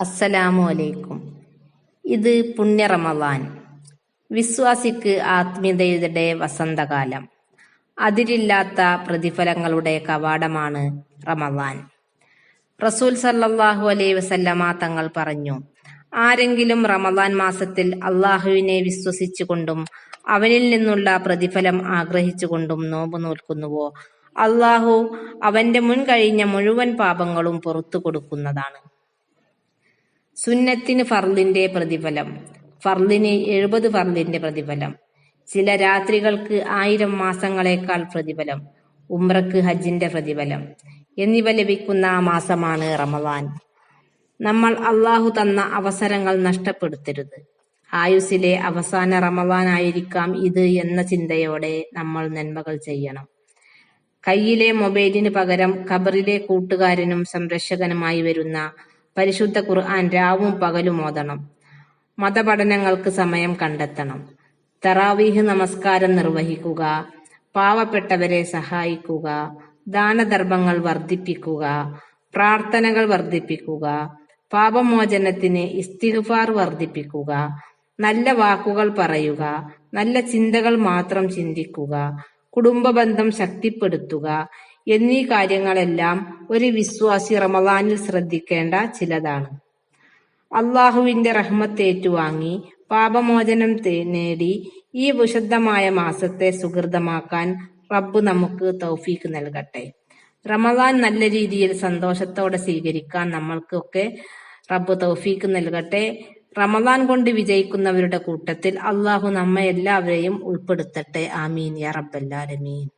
അസ്സലാമു അലൈക്കും. ഇത് പുണ്യ റമദാൻ. വിശ്വാസിക്ക് ആത്മീയതയുടെ വസന്തകാലം. അതിരില്ലാത്ത പ്രതിഫലങ്ങളുടെ കവാടമാണ് റമദാൻ. റസൂൽ സല്ലാഹു അലൈ വസല്ലമ തങ്ങൾ പറഞ്ഞു ആരെങ്കിലും റമദാൻ മാസത്തിൽ അള്ളാഹുവിനെ വിശ്വസിച്ചുകൊണ്ടും അവനിൽ നിന്നുള്ള പ്രതിഫലം ആഗ്രഹിച്ചുകൊണ്ടും നോമ്പ് നോൽക്കുന്നുവോ? അള്ളാഹു അവന്റെ മുൻകഴിഞ്ഞ മുഴുവൻ പാപങ്ങളും പുറത്തു കൊടുക്കുന്നതാണ്. സുന്നത്തിന് ഫർദിന്റെ പ്രതിഫലം. ഫർദിന് എഴുപത് ഫർദിന്റെ പ്രതിഫലം. ചില രാത്രികൾക്ക് ആയിരം മാസങ്ങളെക്കാൾ പ്രതിഫലം. ഉംറക്ക് ഹജ്ജിന്റെ പ്രതിഫലം. എന്നിവ ലഭിക്കുന്ന മാസമാണ് റമദാൻ. നമ്മൾ അള്ളാഹു തന്ന അവസരങ്ങൾ നഷ്ടപ്പെടുത്തരുത്. ആയുസിലെ അവസാന റമദാൻ ആയിരിക്കാം ഇത് എന്ന ചിന്തയോടെ നമ്മൾ നന്മകൾ ചെയ്യണം. കയ്യിലെ മൊബൈലിന് പകരം ഖബറിലെ കൂട്ടുകാരനും സംരക്ഷകനുമായി വരുന്ന പരിശുദ്ധ ഖുർആൻ രാവും പകലും ഓതണം. മതപഠനങ്ങൾക്ക് സമയം കണ്ടെത്തണം. തറാവീഹ് നമസ്കാരം നിർവഹിക്കുക. പാവപ്പെട്ടവരെ സഹായിക്കുക. ദാനധർമ്മങ്ങൾ വർദ്ധിപ്പിക്കുക. പ്രാർത്ഥനകൾ വർദ്ധിപ്പിക്കുക. പാപമോചനത്തിന് ഇസ്തിഗ്ഫാർ വർദ്ധിപ്പിക്കുക. നല്ല വാക്കുകൾ പറയുക. നല്ല ചിന്തകൾ മാത്രം ചിന്തിക്കുക. കുടുംബ ബന്ധം ശക്തിപ്പെടുത്തുക. എന്നീ കാര്യങ്ങളെല്ലാം ഒരു വിശ്വാസി റമദാനിൽ ശ്രദ്ധിക്കേണ്ട ചിലതാണ്. അള്ളാഹുവിന്റെ റഹ്മത്ത് ഏറ്റുവാങ്ങി പാപമോചനം നേടി ഈ വിശുദ്ധമായ മാസത്തെ സുഹൃതമാക്കാൻ റബ്ബ് നമുക്ക് തൗഫീക്ക് നൽകട്ടെ. റമദാൻ നല്ല രീതിയിൽ സന്തോഷത്തോടെ സ്വീകരിക്കാൻ നമ്മൾക്കൊക്കെ റബ്ബ് തൗഫീക്ക് നൽകട്ടെ. റമദാൻ കൊണ്ട് വിജയിക്കുന്നവരുടെ കൂട്ടത്തിൽ അള്ളാഹു നമ്മെ എല്ലാവരെയും ഉൾപ്പെടുത്തട്ടെ. ആമീൻ. യാ റബ്ബല്ലാലമീൻ